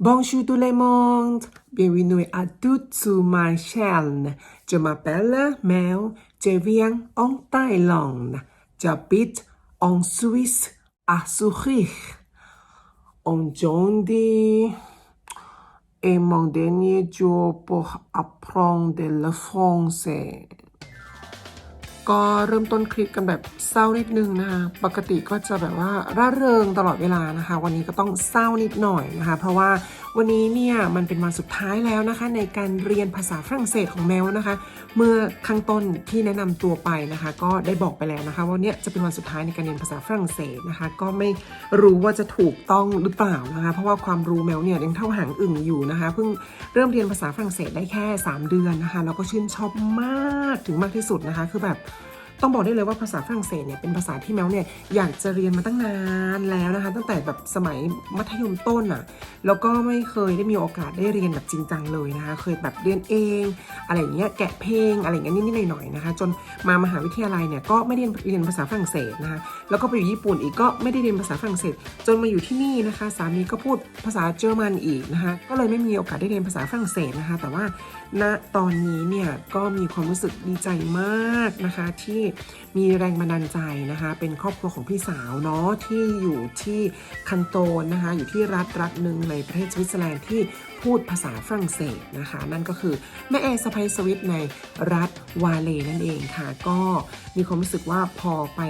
Bonjour tout le monde, bienvenue à toute sur ma chaîne. Je m'appelle Mel, je viens en Thaïlande. J'habite en Suisse, à Zurich. Aujourd'hui est mon dernier jour pour apprendre le français. ก็เริ่มต้นคลิปกันแบบเศร้านิดนึงนะคะปกติก็จะแบบว่าร่าเริงตลอดเวลานะคะ วันนี้ก็ต้องเศร้านิดหน่อยนะคะ เพราะว่าวันนี้เนี่ยมันเป็นวันสุดท้ายแล้วนะคะ ในการเรียนภาษาฝรั่งเศสของแมวนะคะ เมื่อข้างต้นที่แนะนำตัวไปนะคะ ก็ได้บอกไปแล้วนะคะว่าเนี่ยจะเป็นวันสุดท้ายในการเรียนภาษาฝรั่งเศสนะคะ ก็ไม่รู้ว่าจะถูกต้องหรือเปล่านะคะ เพราะว่าความรู้แมวเนี่ยยังเท่าหางอึ่งอยู่นะคะเพิ่งเริ่มเรียนภาษาฝรั่งเศสได้แค่ 3 เดือนนะคะแล้วก็ชื่นชอบมากถึงมากที่สุดนะคะ คือแบบ ต้องบอกได้เลยว่าภาษาฝรั่งเศสเนี่ยเป็นภาษาที่แมวเนี่ยอยากจะเรียนมาตั้งนานแล้วนะคะ ตั้งแต่แบบสมัยมัธยมต้นอะ่ะแล้วก็ไม่เคยได้มีโอกาสได้เรียนแบบจริงจังเลยนะคะ เคยแบบเรียนเอง อะไรอย่างเงี้ยแกะเพลงอะไรอย่างเงี้ยนิดๆหน่อยๆนะคะ จนมามหาวิทยาลัยเนี่ยก็ไม่ได้เรียนภาษาฝรั่งเศสนะคะแล้วก็ไปอยู่ญี่ปุ่นอีกก็ไม่ได้เรียนภาษาฝรั่งเศส จนมาอยู่ที่นี่นะคะ สามีก็พูดภาษาเยอรมันอีกนะคะก็เลยไม่มีโอกาสได้เรียนภาษาฝรั่งเศสนะคะ แต่ว่าณตอนนี้เนี่ยก็มีความรู้สึกดีใจมากนะคะที่มีแรงบันดาลใจนะคะ เป็นครอบครัวของพี่สาวเนาะที่อยู่ที่คันโตนนะคะ อยู่ที่รัฐรัฐหนึ่งในประเทศสวิตเซอร์แลนด์ที่พูดภาษาฝรั่งเศสนะคะ นั่นก็คือแม่แอร์สไปสวิตในรัฐวาเลนั่นเองค่ะ ก็มีความรู้สึกว่าพอไป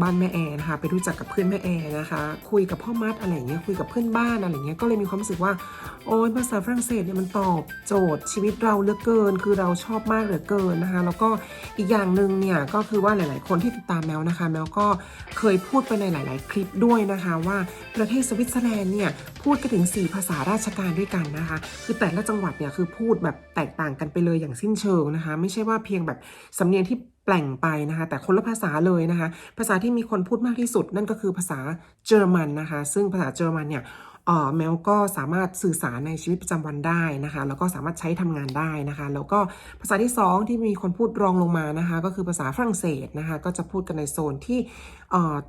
บ้านแม่แอร์นะคะ ไปรู้จักกับเพื่อนแม่แอร์นะคะ คุยกับพ่อมัดอะไรเงี้ยคุยกับเพื่อนบ้านอะไรเงี้ยก็เลยมีความรู้สึกว่าโอ้ยภาษาฝรั่งเศสเนี่ยมันตอบโจทย์ชีวิตเราเหลือเกิน คือเราชอบมากเหลือเกินนะคะ แล้วก็อีกอย่างหนึ่งเนี่ยก็คือว่าหลาย ๆ คนที่ติดตามแมวนะคะ แมวก็เคยพูดไปในหลาย ๆ คลิปด้วยนะคะว่าประเทศสวิตเซอร์แลนด์เนี่ยพูดกันถึง 4 ภาษาราชการด้วยกันนะคะ คือแต่ละจังหวัดเนี่ยคือพูดแบบแตกต่างกันไปเลยอย่างสิ้นเชิงนะคะ ไม่ใช่ว่าเพียงแบบสำเนียงที่แปลงไปนะคะ แต่คนละภาษาเลยนะคะ ภาษาที่มีคนพูดมากที่สุดนั่นก็คือภาษาเยอรมันนะคะ ซึ่งภาษาเยอรมันเนี่ย แมวก็สามารถสื่อสารในชีวิตประจำวันได้นะคะแล้วก็สามารถใช้ทำงานได้นะคะ แล้วก็ภาษาที่สองที่มีคนพูดรองลงมานะคะ ก็คือภาษาฝรั่งเศสนะคะ ก็จะพูดกันในโซนที่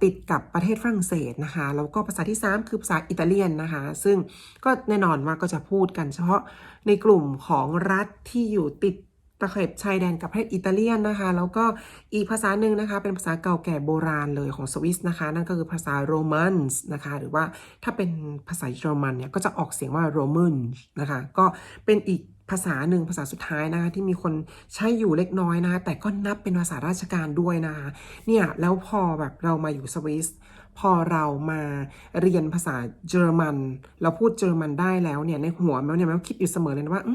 ติดกับประเทศฝรั่งเศสนะคะ แล้วก็ภาษาที่สามคือภาษาอิตาเลียนนะคะ ซึ่งก็แน่นอนว่าก็จะพูดกันเฉพาะในกลุ่มของรัฐที่อยู่ติด ตะเข็บชายแดนกับประเทศอิตาเลียนนะคะ แล้วก็อีกภาษาหนึ่งนะคะ เป็นภาษาเก่าแก่โบราณเลยของสวิสนะคะ นั่นก็คือภาษาโรมันส์นะคะ หรือว่าถ้าเป็นภาษาเยอรมันเนี่ยก็จะออกเสียงว่าโรมันนะคะ ก็เป็นอีกภาษาหนึ่งภาษาสุดท้ายนะคะที่มีคนใช้อยู่เล็กน้อยนะคะแต่ก็นับเป็นภาษาราชการด้วยนะคะเนี่ยแล้วพอแบบเรามาอยู่สวิสพอเรามาเรียนภาษาเยอรมัน เราพูดเยอรมันได้แล้วเนี่ยในหัวแมวเนี่ยแมวคิดอยู่เสมอเลยนะว่าอื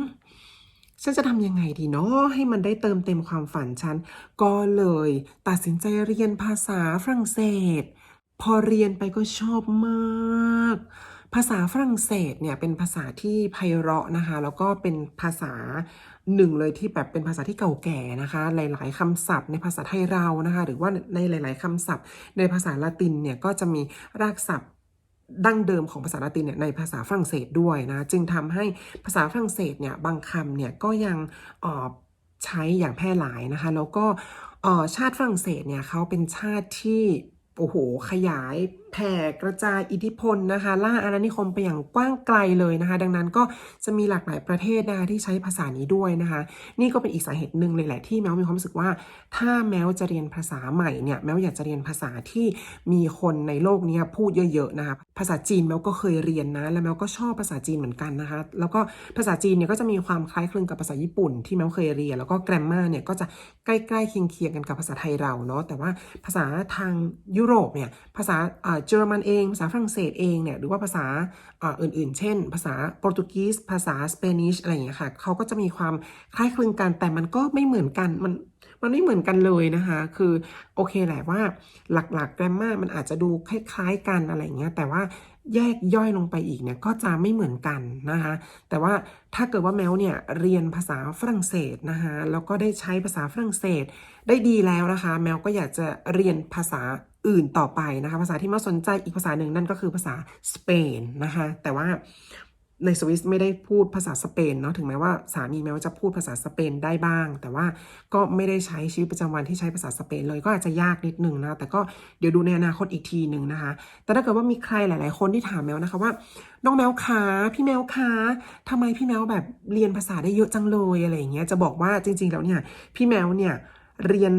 ฉันจะทำยังไงดีเนาะให้มันได้เติมเต็มความฝันฉัน ก็เลยตัดสินใจเรียนภาษาฝรั่งเศส พอเรียนไปก็ชอบมาก ภาษาฝรั่งเศสเนี่ยเป็นภาษาที่ไพเราะนะคะ แล้วก็เป็นภาษาหนึ่งเลยที่แบบเป็นภาษาที่เก่าแก่นะคะ หลาย ๆคำศัพท์ในภาษาไทยเรานะคะ หรือว่าในหลาย ๆคำศัพท์ในภาษาละตินเนี่ยก็จะมีรากศัพท์ ดั้งเดิมของภาษาละตินเนี่ยในภาษาฝรั่งเศสด้วยนะ จึงทำให้ภาษาฝรั่งเศสเนี่ยบางคำเนี่ยก็ยังเอ่อใช้อย่างแพร่หลายนะคะ แล้วก็เอ่อชาติฝรั่งเศสเนี่ยเขาเป็นชาติที่โอ้โหขยาย แผ่กระจายอิทธิพลนะคะ ล่าอาณานิคมไปอย่างกว้างไกลเลยนะคะ ดังนั้นก็จะมีหลากหลายประเทศนะคะที่ใช้ภาษานี้ด้วยนะคะ นี่ก็เป็นอีกสาเหตุหนึ่งเลยแหละที่แมวมีความรู้สึกว่า ถ้าแมวจะเรียนภาษาใหม่เนี่ยแมวอยากจะเรียนภาษาที่มีคนในโลกนี้พูดเยอะๆนะคะภาษาจีนแมวก็เคยเรียนนะแล้วแมวก็ชอบภาษาจีนเหมือนกันนะคะ แล้วก็ภาษาจีนเนี่ยก็จะมีความคล้ายคลึงกับภาษาญี่ปุ่น ที่แมวเคยเรียน แล้วก็แกรมมาเนี่ยก็จะใกล้ๆเคียงๆกันกับภาษาไทยเราเนาะแต่ว่าภาษาทางยุโรปเนี่ยภาษาเอ่อเยอรมันเอง ภาษาฝรั่งเศสเองเนี่ยหรือว่าภาษาอื่นๆ เช่น ภาษาโปรตุเกสภาษาสเปนิชอะไรอย่างเงี้ยค่ะเขาก็จะมีความคล้ายคลึงกันแต่มันก็ไม่เหมือนกันมันมันไม่เหมือนกันเลยนะคะ คือโอเคแหละว่าหลักๆแกรมมามันอาจจะดูคล้ายๆกันอะไรอย่างเงี้ย แต่ว่าแยกย่อยลงไปอีกเนี่ยก็จะไม่เหมือนกันนะคะ แต่ว่าถ้าเกิดว่าแมวเนี่ยเรียนภาษาฝรั่งเศสนะคะแล้วก็ได้ใช้ภาษาฝรั่งเศสได้ดีแล้วนะคะ แมวก็อยากจะเรียนภาษา อื่นต่อไปนะคะ ภาษาที่มวสนใจอีกภาษาหนึ่งนั่นก็คือภาษาสเปนนะคะ แต่ว่าในสวิสไม่ได้พูดภาษาสเปนเนาะถึงแม้ว่าสามีแม้ว่าจะพูดภาษาสเปนได้บ้าง แต่ว่าก็ไม่ได้ใช้ชีวิตประจำวันที่ใช้ภาษาสเปนเลยก็อาจจะยากนิดนึงนะแต่ก็เดี๋ยวดูในอนาคตอีกทีหนึ่งนะคะ แต่ถ้าเกิดว่ามีใครหลาย ๆ คนที่ถามแมวนะคะว่าน้องแมวคะพี่แมวคะทำไมพี่แมวแบบเรียนภาษาได้เยอะจังเลยอะไรอย่างเงี้ยจะบอกว่าจริง ๆ แล้วเนี่ยพี่แมวเนี่ยเรียน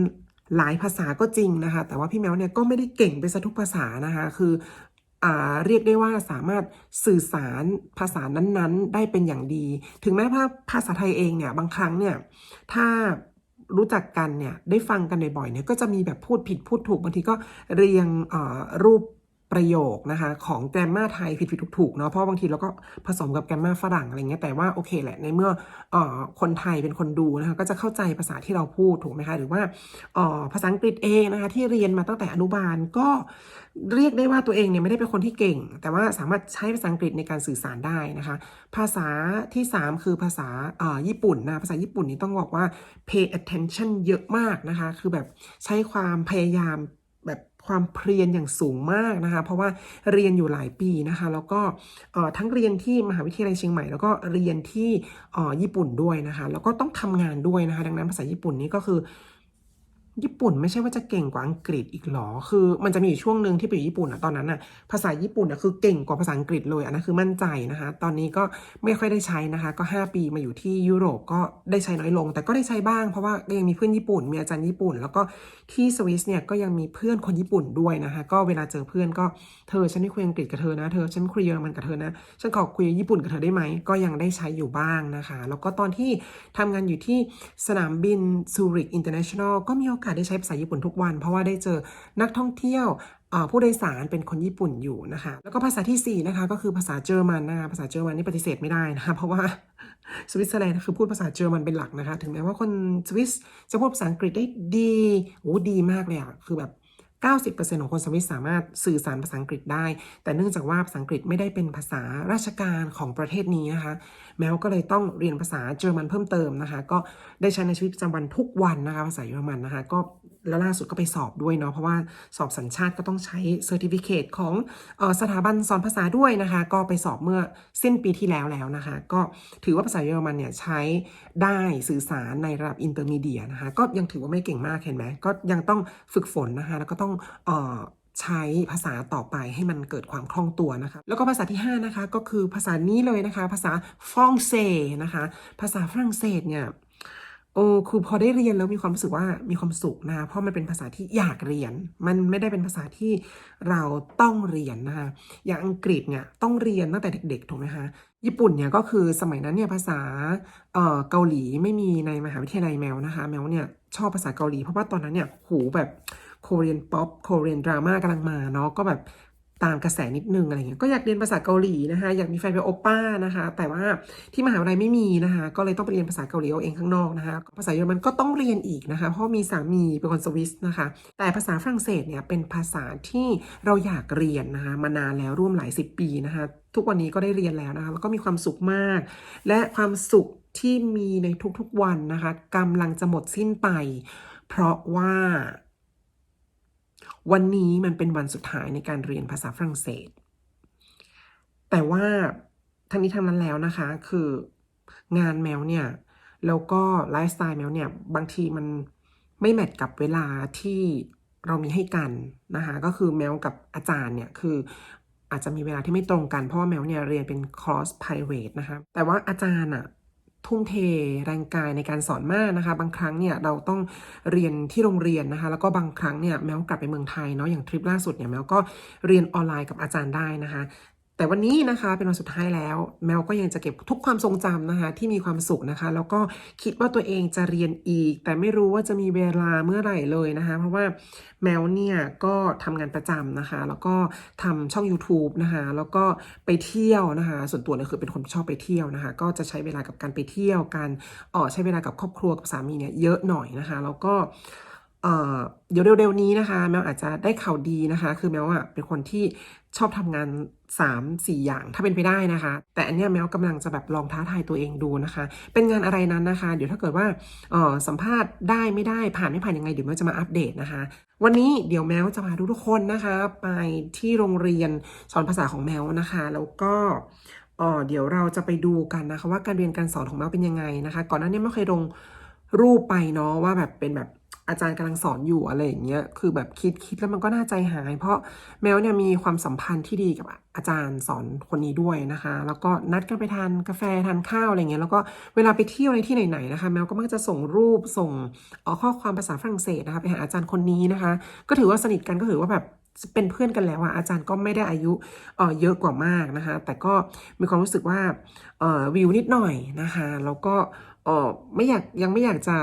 หลายภาษาก็จริงนะคะ แต่ว่าพี่แมวเนี่ยก็ไม่ได้เก่งไปซะทุกภาษานะคะ คือเรียกได้ว่าสามารถสื่อสารภาษานั้นๆ ได้เป็นอย่างดี ถึงแม้ว่าภาษาไทยเองเนี่ยบางครั้งเนี่ยถ้ารู้จักกันเนี่ยได้ฟังกันบ่อยๆเนี่ยก็จะมีแบบพูดผิดพูดถูกบางทีก็เรียงรูป ประโยคนะคะของแกรมมาไทยผิดผิดถูกถูกๆเนาะเพราะบางทีเราก็ผสมกับแกรมมาฝรั่งอะไรเงี้ยแต่ว่าโอเคแหละในเมื่อออคนไทยเป็นคนดูนะคะก็จะเข้าใจภาษาที่เราพูดถูกไหมคะหรือว่าภาษาอังกฤษเองนะคะที่เรียนมาตั้งแต่อนุบาลก็เรียกได้ว่าตัวเองเนี่ยไม่ได้เป็นคนที่เก่ง แต่ว่าสามารถใช้ภาษาอังกฤษในการสื่อสารได้นะคะ ภาษาที่ 3 คือภาษาญี่ปุ่นนะภาษาญี่ปุ่นนี่ต้องบอกว่า pay attention เยอะมากนะคะคือแบบใช้ความพยายาม ความเพียรอย่างสูงมากนะคะ เพราะว่าเรียนอยู่หลายปีนะคะ แล้วก็ทั้งเรียนที่มหาวิทยาลัยเชียงใหม่ แล้วก็เรียนที่ญี่ปุ่นด้วยนะคะ แล้วก็ต้องทำงานด้วยนะคะ ดังนั้นภาษาญี่ปุ่นนี่ก็คือ ญี่ปุ่นไม่ใช่ว่าจะเก่งกว่าอังกฤษอีกหรอ คือมันจะมีอยู่ช่วงหนึ่งที่ไปอยู่ญี่ปุ่นอะตอนนั้นอะภาษาญี่ปุ่นอะคือเก่งกว่าภาษาอังกฤษเลยอันนั้นคือมั่นใจนะคะ ตอนนี้ก็ไม่ค่อยได้ใช้นะคะ ก็ 5 ปีมาอยู่ที่ยุโรปก็ได้ใช้น้อยลง แต่ก็ได้ใช้บ้างเพราะว่ายังมีเพื่อนญี่ปุ่น มีอาจารย์ญี่ปุ่น แล้วก็ที่สวิสเนี่ยก็ยังมีเพื่อนคนญี่ปุ่นด้วยนะคะ ก็เวลาเจอเพื่อนก็เธอฉันไม่คุยอังกฤษกับเธอนะเธอฉันไม่คุยเยอรมันกับเธอนะฉันขอคุยญี่ปุ่นกับเธอได้ไหมก็ยังได้ใช้อยู่บ้างนะคะ แล้วก็ตอนที่ทำงานอยู่ที่สนามบินซูริกอินเตอร์เนชั่นแนลก็มีโอกาสได้ใช้ภาษาญี่ปุ่นทุกวัน เพราะว่าได้เจอนักท่องเที่ยวผู้โดยสารเป็นคนญี่ปุ่นอยู่นะคะ แล้วก็ภาษาที่4นะคะก็คือภาษาเยอรมันนะคะภาษาเยอรมันนี่ปฏิเสธไม่ได้นะคะเพราะว่าสวิตเซอร์แลนด์คือพูดภาษาเยอรมันเป็นหลักนะคะ ถึงแม้ว่าคนสวิสจะพูดภาษาอังกฤษได้ดีโอ้ดีมากเลยอะคือแบบ 90%ของคนสวิสสามารถสื่อสารภาษาอังกฤษได้ แต่เนื่องจากว่าภาษาอังกฤษไม่ได้เป็นภาษาราชการของประเทศนี้นะคะ แมวก็เลยต้องเรียนภาษาเยอรมันเพิ่มเติมนะคะ ก็ได้ใช้ในชีวิตประจำวันทุกวันนะคะ ภาษาเยอรมันนะคะ ก็แล้วล่าสุดก็ไปสอบด้วยเนาะ เพราะว่าสอบสัญชาติก็ต้องใช้เซอร์ติฟิเคตของออสถาบันสอนภาษาด้วยนะคะ ก็ไปสอบเมื่อสิ้นปีที่แล้วแล้วนะคะ ก็ถือว่าภาษาเยอรมันเนี่ยใช้ได้สื่อสารในระดับอินเตอร์มีเดียนะคะ ก็ยังถือว่าไม่เก่งมากเห็นไหมก็ยังต้องฝึกฝนนะคะ แล้วก็ต้องอ่อใช้ภาษาต่อไปให้มันเกิดความคล่องตัวนะคะ แล้วก็ภาษาที่ 5 นะคะ ก็คือภาษานี้เลยนะคะ ภาษาฝรั่งเศสนะคะ ภาษาฝรั่งเศสเนี่ยโอ้คือพอได้เรียนแล้วมีความรู้สึกว่ามีความสุขนะคะเพราะมันเป็นภาษาที่อยากเรียน มันไม่ได้เป็นภาษาที่เราต้องเรียนนะคะอย่างอังกฤษเนี่ยต้องเรียนตั้งแต่เด็กๆถูกไหมคะญี่ปุ่นเนี่ยก็คือสมัยนั้นเนี่ยภาษาเออเกาหลีไม่มีในมหาวิทยาลัยแมวนะคะ แมวเนี่ยชอบภาษาเกาหลีเพราะว่าตอนนั้นเนี่ยหูแบบ โคเรียนป๊อปโคเรียนดราม่ากำลังมาเนาะก็แบบตามกระแสนิดนึงอะไรเงี้ย ก็อยากเรียนภาษาเกาหลีนะคะ อยากมีแฟนเป็นโอป้านะคะ แต่ว่าที่มหาวิทยาลัยไม่มีนะคะ ก็เลยต้องไปเรียนภาษาเกาหลีเอาเองข้างนอกนะคะ ภาษาเยอรมันก็ต้องเรียนอีกนะคะ เพราะมีสามีเป็นคนสวิสนะคะ แต่ภาษาฝรั่งเศสเนี่ยเป็นภาษาที่เราอยากเรียนนะคะ มานานแล้วร่วมหลายสิบปีนะคะ ทุกวันนี้ก็ได้เรียนแล้วนะคะ แล้วก็มีความสุขมาก และความสุขที่มีในทุกๆวันนะคะกำลังจะหมดสิ้นไป เพราะว่า วันนี้มันเป็นวันสุดท้ายในการเรียนภาษาฝรั่งเศส แต่ว่าทั้งนี้ทั้งนั้นแล้วนะคะ คืองานแมวเนี่ย แล้วก็ไลฟ์สไตล์แมวเนี่ย บางทีมันไม่แมทกับเวลาที่เรามีให้กันนะคะ ก็คือแมวกับอาจารย์เนี่ยคืออาจจะมีเวลาที่ไม่ตรงกัน เพราะว่าแมวเนี่ยเรียนเป็นคอร์ส private นะคะ แต่ว่าอาจารย์อะ ทุ่มเทแรงกายในการสอนมากนะคะ บางครั้งเนี่ยเราต้องเรียนที่โรงเรียนนะคะ แล้วก็บางครั้งเนี่ยแมวกลับไปเมืองไทยเนาะอย่างทริปล่าสุดเนี่ยแมวก็เรียนออนไลน์กับอาจารย์ได้นะคะ แต่วันนี้นะคะเป็นวันสุดท้ายแล้ว แมวก็ยังจะเก็บทุกความทรงจำนะคะ ที่มีความสุขนะคะ แล้วก็คิดว่าตัวเองจะเรียนอีก แต่ไม่รู้ว่าจะมีเวลาเมื่อไหร่เลยนะคะ เพราะว่าแมวเนี่ยก็ทำงานประจำนะคะ แล้วก็ทำช่อง YouTube นะคะ แล้วก็ไปเที่ยวนะคะ ส่วนตัวเนี่ยคือเป็นคนชอบไปเที่ยวนะคะ ก็จะใช้เวลากับการไปเที่ยวการเออใช้เวลากับครอบครัวกับสามีเนี่ยเยอะหน่อยนะคะ แล้วก็เดี๋ยวเร็วๆนี้นะคะ แมวอาจจะได้ข่าวดีนะคะ คือแมวอะเป็นคนที่ชอบทำงาน 3 4 อย่างถ้าเป็นไปได้นะคะ แต่อันเนี้ยแมวกำลังจะแบบลองท้าทายตัวเองดูนะคะ เป็นงานอะไรนั้นนะคะ เดี๋ยวถ้าเกิดว่าออสัมภาษณ์ได้ไม่ได้ผ่านไม่ผ่านยังไงเดี๋ยวแมวจะมาอัปเดตนะคะ วันนี้เดี๋ยวแมวจะพาทุกๆคนนะคะ ไปที่โรงเรียนสอนภาษาของแมวนะคะ แล้วก็อ๋อเดี๋ยวเราจะไปดูกันนะคะ ว่าการเรียนการสอนของแมวเป็นยังไงนะคะ ก่อนหน้านี้ไม่เคยลงรูปไปเนาะว่าแบบเป็นแบบ อาจารย์กำลังสอนอยู่อะไรอย่างเงี้ย คือแบบคิดคิดแล้วมันก็น่าใจหาย เพราะแมวเนี่ยมีความสัมพันธ์ที่ดีกับอาจารย์สอนคนนี้ด้วยนะคะ แล้วก็นัดกันไปทานกาแฟทานข้าวอะไรเงี้ย แล้วก็เวลาไปเที่ยวในที่ไหนๆนะคะ แมวก็มักจะส่งรูปส่งออข้อความภาษาฝรั่งเศสนะคะไปหาอาจารย์คนนี้นะคะ ก็ถือว่าสนิทกันก็ถือว่าแบบเป็นเพื่อนกันแล้วอะอาจารย์ก็ไม่ได้อายุเออเยอะกว่ามากนะคะ แต่ก็มีความรู้สึกว่าเออวิวนิดหน่อยนะคะ แล้วก็ ออไม่อยากยังไม่อยากจะ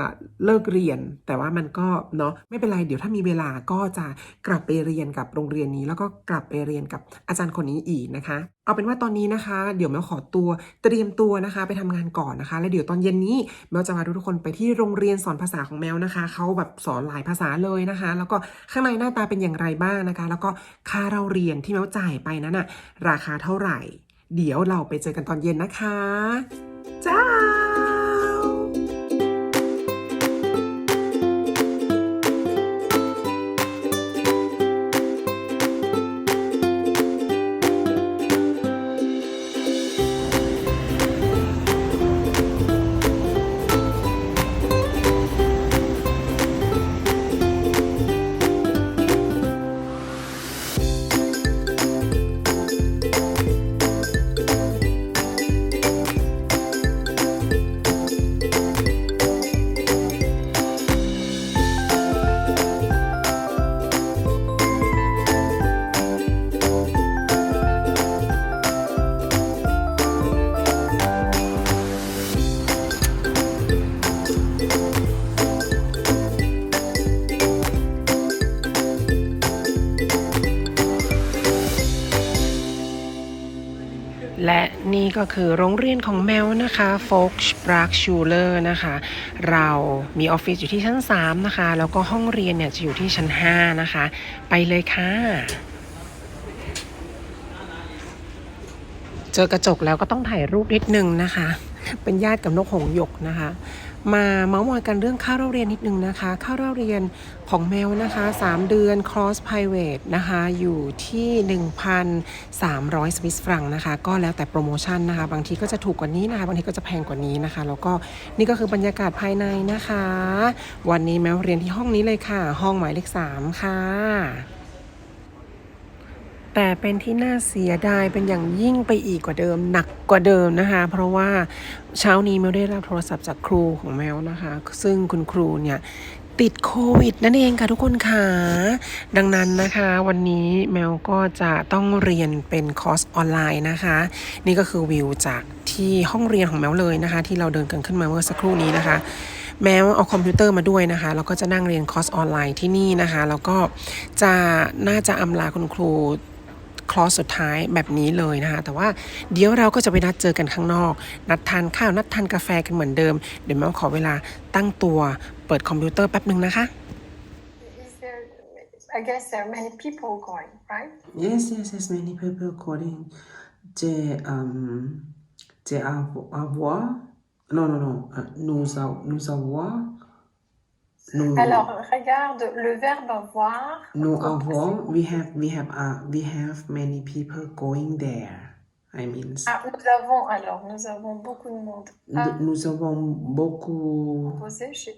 เลิกเรียน แต่ว่ามันก็เนาะไม่เป็นไรเดี๋ยวถ้ามีเวลาก็จะกลับไปเรียนกับโรงเรียนนี้ แล้วก็กลับไปเรียนกับอาจารย์คนนี้อีกนะคะ เอาเป็นว่าตอนนี้นะคะ เดี๋ยวแมวขอตัวเตรียมตัวนะคะ ไปทำงานก่อนนะคะ แล้วเดี๋ยวตอนเย็นนี้แมวจะพาทุกคนไปที่โรงเรียนสอนภาษาของแมวนะคะเขาแบบสอนหลายภาษาเลยนะคะ แล้วก็ข้างในหน้าตาเป็นอย่างไรบ้างนะคะ แล้วก็ค่าเราเรียนที่แมวจ่ายไปนั้นน่ะราคาเท่าไหร่ เดี๋ยวเราไปเจอกันตอนเย็นนะคะจ้า ก็คือโรงเรียนของแมวนะคะ f o l k s p r a k s c h u l e r นะคะ เรามีออฟฟิศอยู่ที่ชั้น 3 นะคะ แล้วก็ห้องเรียนเนี่ยจะอยู่ที่ชั้น 5 นะคะ ไปเลยค่ะ เจอกระจกแล้วก็ต้องถ่ายรูปนิดนึงนะคะ เป็นญาติกับนกหงส์หยกนะคะ มาเมาส์มอยกันเรื่องค่าเล่าเรียนนิดนึงนะคะ ค่าเล่าเรียนของแมวนะคะ 3 เดือน cross private นะคะ อยู่ที่ 1,300 สวิสฟรังนะคะ ก็แล้วแต่โปรโมชั่นนะคะ บางทีก็จะถูกกว่านี้นะคะ บางทีก็จะแพงกว่านี้นะคะ แล้วก็นี่ก็คือบรรยากาศภายในนะคะ วันนี้แมวเรียนที่ห้องนี้เลยค่ะ ห้องหมายเลข 3 ค่ะ แต่เป็นที่น่าเสียดายเป็นอย่างยิ่งไปอีกกว่าเดิมหนักกว่าเดิมนะคะ เพราะว่าเช้านี้แมวได้รับโทรศัพท์จากครูของแมวนะคะ ซึ่งคุณครูเนี่ยติดโควิดนั่นเองค่ะทุกคนค่ะดังนั้นนะคะ วันนี้แมวก็จะต้องเรียนเป็นคอร์สออนไลน์นะคะ นี่ก็คือวิวจากที่ห้องเรียนของแมวเลยนะคะ ที่เราเดินกันขึ้นมาเมื่อสักครู่นี้นะคะ แม้ว่าเอาคอมพิวเตอร์มาด้วยนะคะแล้วก็จะนั่งเรียนคอร์สออนไลน์ที่นี่นะคะ แล้วก็จะน่าจะอำลาคุณครู คลอสสุดท้ายแบบนี้เลยนะคะ แต่ว่าเดี๋ยวเราก็จะไปนัดเจอกันข้างนอก นัดทานข้าวนัดทานกาแฟกันเหมือนเดิม เดี๋ยวแม่ขอเวลาตั้งตัวเปิดคอมพิวเตอร์แป๊บหนึ่งนะคะ Is there, I guess there are many people going, right? Yes, yes, yes, many people calling. J'ai, um, j'ai avo- avoir. Non, non, non. euh, Nous, a- nous avoir. Nous, Alors, regarde le verbe avoir. nous avons. We have, we have, uh, we have many people going there. I mean, Ah, nous avons, alors, nous avons beaucoup de monde. Ah, nous, nous avons beaucoup. posé chez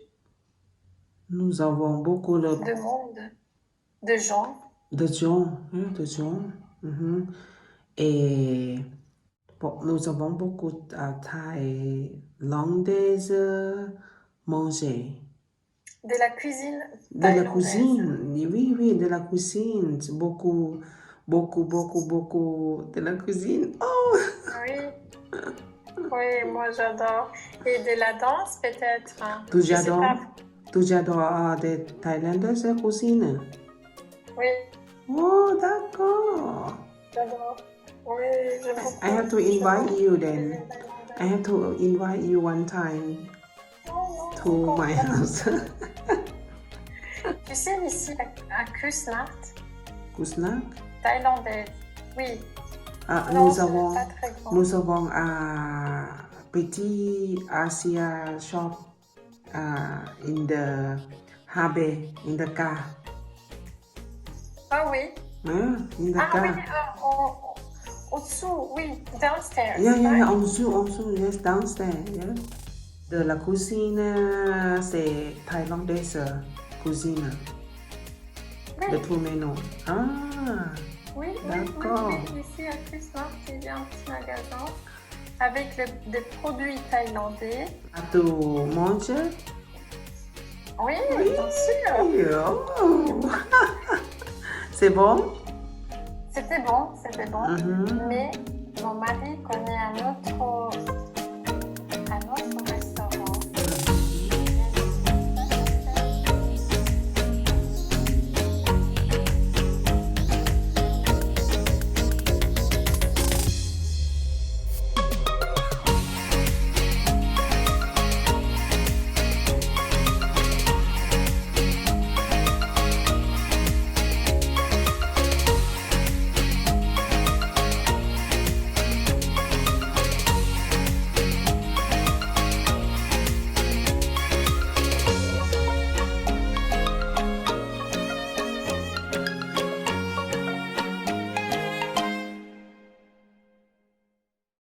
Nous avons beaucoup de, de monde, de gens. de gens, hein, de gens. mhm. Et bon, nous avons beaucoup à thaïlandaise manger. De la cuisine De la cuisine, oui, oui, de la cuisine. Beaucoup, beaucoup, beaucoup, beaucoup de la cuisine. Oh! Oui. Oui, moi j'adore. Et de la danse peut-être. hein. Sais j'adore. pas. Tu j'adores des thaïlandaises cuisine? Oui, Oh, d'accord. j'adore. Oui, beaucoup. I have to invite you then. I have to invite you one time to my house. Sais, ici, à, Kusnat, Kusnak. thaïlandaise. Oui. Ah, Non, nous avons, nous avons un petit Asia shop uh, in the harbor, in the car. Ah oui. Huh? in the Ah oui, car. ah, on, au-dessous, oui, downstairs. Yeah, yeah, right? yeah, en dessous, en dessous, yes, downstairs, yeah. De la cuisine, c'est thaïlandaise cuisine. Oui, De tout menu. Ah, oui, oui, oui, D'accord. oui. Ici à Christmas, il y a un petit magasin avec les- des produits thaïlandais. à tout manger? Oui, bien sûr. Oh. c'est bon? C'était bon, c'était bon. Mhm. Mais mon mari connaît un autre